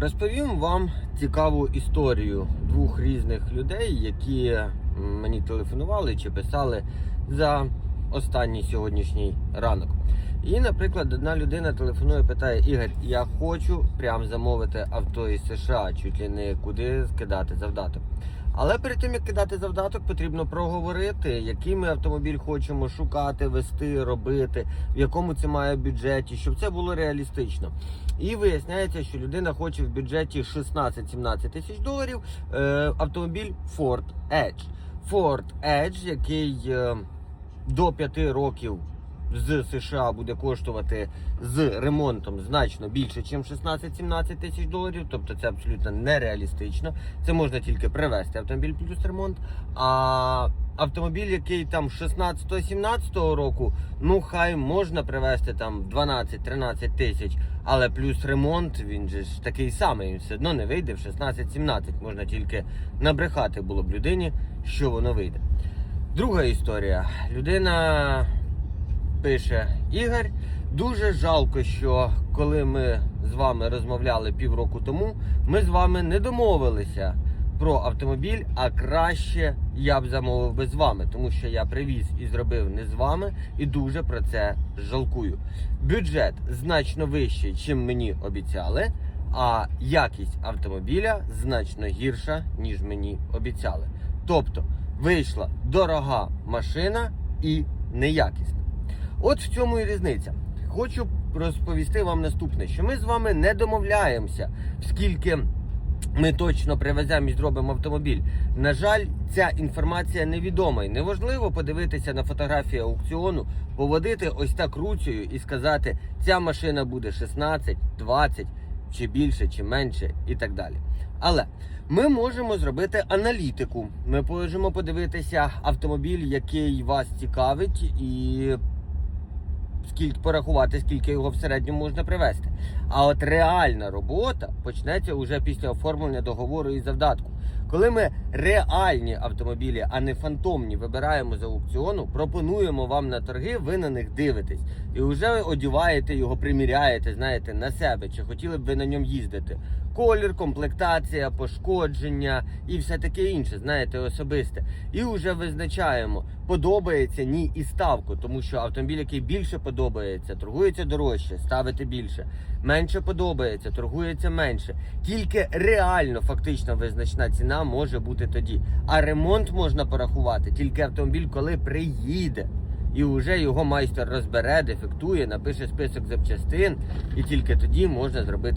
Розповім вам цікаву історію двох різних людей, які мені телефонували чи писали за останній сьогоднішній ранок. І, наприклад, одна людина телефонує, питає: Ігор, я хочу прям замовити авто із США, чуть ли не куди скидати завдаток. Але перед тим як кидати завдаток, потрібно проговорити, який ми автомобіль хочемо шукати, вести, робити, в якому це має бюджеті, щоб це було реалістично. І виясняється, що людина хоче в бюджеті 16-17 тисяч доларів е, автомобіль Ford Edge. Ford Edge, який е, до 5 років з США буде коштувати з ремонтом значно більше, ніж 16-17 тисяч доларів. Тобто це абсолютно нереалістично. Це можна тільки привезти автомобіль плюс ремонт. А автомобіль, який там 16-17 року, ну хай можна привезти там 12-13 тисяч, але плюс ремонт, він же ж такий самий, все одно не вийде в 16-17. Можна тільки набрехати було б людині, що воно вийде. Друга історія. Людина пише Ігор. Дуже жалко, що коли ми з вами розмовляли півроку тому, ми з вами не домовилися про автомобіль, а краще я б замовив би з вами, тому що я привіз і зробив не з вами, і дуже про це жалкую. Бюджет значно вищий, чим мені обіцяли, а якість автомобіля значно гірша, ніж мені обіцяли. Тобто вийшла дорога машина і неякісна. От в цьому і різниця. Хочу розповісти вам наступне: що ми з вами не домовляємося, скільки ми точно привеземо і зробимо автомобіль. На жаль, ця інформація невідома і неважливо подивитися на фотографії аукціону, поводити ось так руцею і сказати, ця машина буде 16, 20 чи більше, чи менше, і так далі. Але ми можемо зробити аналітику. Ми можемо подивитися автомобіль, який вас цікавить, і скільки порахувати, скільки його в середньому можна привезти. А от реальна робота почнеться вже після оформлення договору і завдатку. Коли ми реальні автомобілі, а не фантомні, вибираємо з аукціону, пропонуємо вам на торги, ви на них дивитесь і вже одіваєте його, приміряєте, знаєте, на себе, чи хотіли б ви на ньому їздити. Колір, комплектація, пошкодження і все таке інше, знаєте, особисте. І вже визначаємо, подобається ні і ставку, тому що автомобіль, який більше подобається, торгується дорожче, ставити більше. Менше подобається, торгується менше. Тільки реально фактично визначна ціна може бути тоді. А ремонт можна порахувати тільки автомобіль, коли приїде. І вже його майстер розбере, дефектує, напише список запчастин, і тільки тоді можна зробити.